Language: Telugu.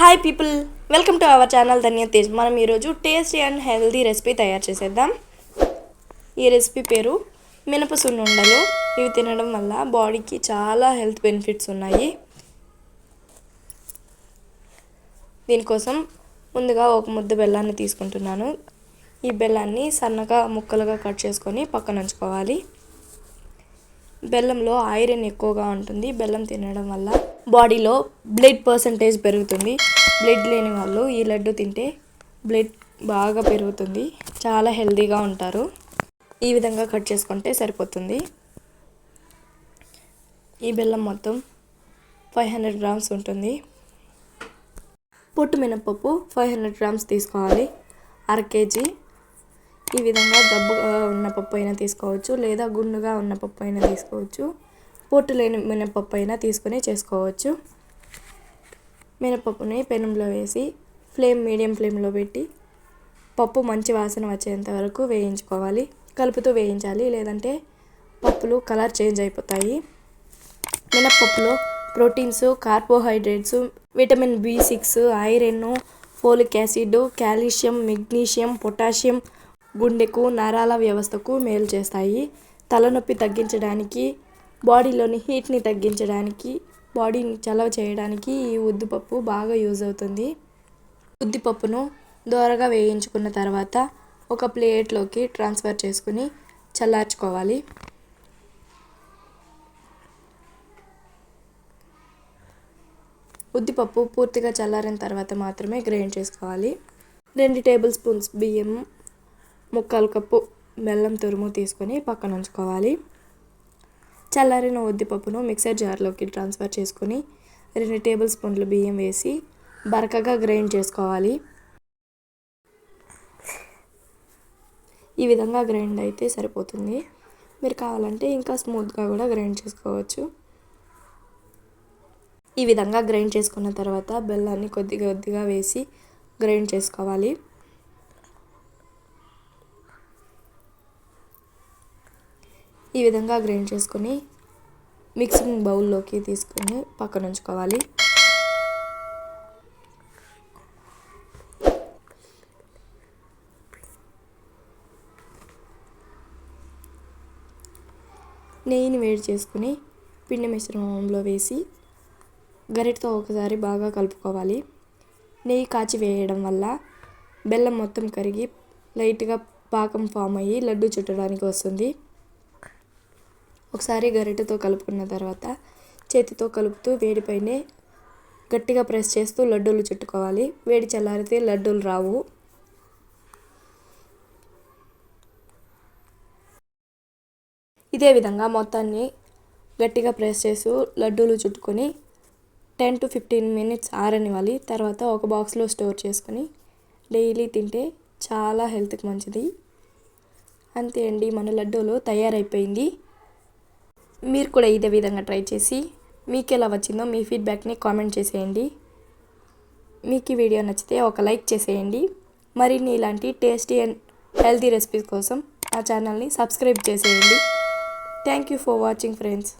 Hi people welcome to our channel Dhanya Tej మనం ఈరోజు టేస్టీ అండ్ హెల్దీ రెసిపీ తయారు చేసేద్దాం. ఈ రెసిపీ పేరు మినప సున్నుండలు ఇవి తినడం వల్ల బాడీకి చాలా హెల్త్ బెనిఫిట్స్ ఉన్నాయి. దీనికోసం ముందుగా ఒక ముద్ద బెల్లాన్ని తీసుకుంటున్నాను. ఈ బెల్లాన్ని సన్నగా ముక్కలుగా కట్ చేసుకొని పక్కన ఉంచుకోవాలి. బెల్లంలో ఐరన్ ఎక్కువగా ఉంటుంది. బెల్లం తినడం వల్ల బాడీలో బ్లడ్ పర్సంటేజ్ పెరుగుతుంది. బ్లడ్ లేని వాళ్ళు ఈ లడ్డు తింటే బ్లడ్ బాగా పెరుగుతుంది. చాలా హెల్తీగా ఉంటారు. ఈ విధంగా కట్ చేసుకుంటే సరిపోతుంది. ఈ బెల్లం మొత్తం ఫైవ్ హండ్రెడ్ గ్రామ్స్ ఉంటుంది. పొట్టు మినపప్పు ఫైవ్ హండ్రెడ్ గ్రామ్స్ తీసుకోవాలి. అర కేజీ. ఈ విధంగా దబ్బుగా ఉన్న పప్పు అయినా తీసుకోవచ్చు. లేదా గుండుగా ఉన్న పప్పు అయినా తీసుకోవచ్చు. పొట్టు లేని మినపప్పు అయినా తీసుకొని చేసుకోవచ్చు. మినపప్పుని పెనంలో వేసి ఫ్లేమ్ మీడియం ఫ్లేమ్లో పెట్టి పప్పు మంచి వాసన వచ్చేంత వరకు వేయించుకోవాలి. కలుపుతూ వేయించాలి లేదంటే పప్పులు కలర్ చేంజ్ అయిపోతాయి. మినప్పప్పులో proteins carbohydrates vitamin B six iron folic acid calcium magnesium potassium గుండెకు నరాల వ్యవస్థకు మేలు చేస్తాయి. తలనొప్పి తగ్గించడానికి బాడీలోని హీట్ని తగ్గించడానికి బాడీని చలవ చేయడానికి ఈ ఉద్దిపప్పు బాగా యూజ్ అవుతుంది. ఉద్దిపప్పును దోరగా వేయించుకున్న తర్వాత ఒక ప్లేట్లోకి ట్రాన్స్ఫర్ చేసుకుని చల్లార్చుకోవాలి. ఉద్దిపప్పు పూర్తిగా చల్లారిన తర్వాత మాత్రమే గ్రైండ్ చేసుకోవాలి. రెండు టేబుల్ స్పూన్స్ బియ్యం ముక్కాలు కప్పు బెల్లం తురుము తీసుకొని పక్కన ఉంచుకోవాలి. చల్లారిన ఉద్దిపప్పును మిక్సర్ జార్లోకి ట్రాన్స్ఫర్ చేసుకొని రెండు టేబుల్ స్పూన్లు బియ్యం వేసి బరకగా గ్రైండ్ చేసుకోవాలి. ఈ విధంగా గ్రైండ్ అయితే సరిపోతుంది. మీరు కావాలంటే ఇంకా స్మూత్గా కూడా గ్రైండ్ చేసుకోవచ్చు. ఈ విధంగా గ్రైండ్ చేసుకున్న తర్వాత బెల్లాన్ని కొద్దిగా కొద్దిగా వేసి గ్రైండ్ చేసుకోవాలి. ఈ విధంగా గ్రైండ్ చేసుకొని మిక్సింగ్ బౌల్లోకి తీసుకొని పక్కన ఉంచుకోవాలి. నెయ్యిని వేడి చేసుకుని పిండి మిశ్రమంలో వేసి గరిటతో ఒకసారి బాగా కలుపుకోవాలి. నెయ్యి కాచి వేయడం వల్ల బెల్లం మొత్తం కరిగి లైట్గా పాకం ఫామ్ అయ్యి లడ్డు చుట్టడానికి వస్తుంది. ఒకసారి గరిటెతో కలుపుకున్న తర్వాత చేతితో కలుపుతూ వేడిపైనే గట్టిగా ప్రెస్ చేస్తూ లడ్డూలు చుట్టుకోవాలి. వేడి చల్లారితే లడ్డూలు రావు. ఇదే విధంగా మొత్తాన్ని గట్టిగా ప్రెస్ చేస్తూ లడ్డూలు చుట్టుకొని టెన్ టు ఫిఫ్టీన్ మినిట్స్ ఆరనివ్వాలి. తర్వాత ఒక బాక్స్లో స్టోర్ చేసుకొని డైలీ తింటే చాలా హెల్త్కి మంచిది. అంతే అండి మన లడ్డూలు తయారైపోయింది. మీరు కూడా ఇదే విధంగా ట్రై చేసి మీకు ఎలా వచ్చిందో మీ ఫీడ్బ్యాక్ని కామెంట్ చేసేయండి. మీకు ఈ వీడియో నచ్చితే ఒక లైక్ చేసేయండి. మరిన్ని ఇలాంటి టేస్టీ అండ్ హెల్తీ రెసిపీస్ కోసం ఆ ఛానల్ని సబ్స్క్రైబ్ చేసేయండి. Thank you for watching friends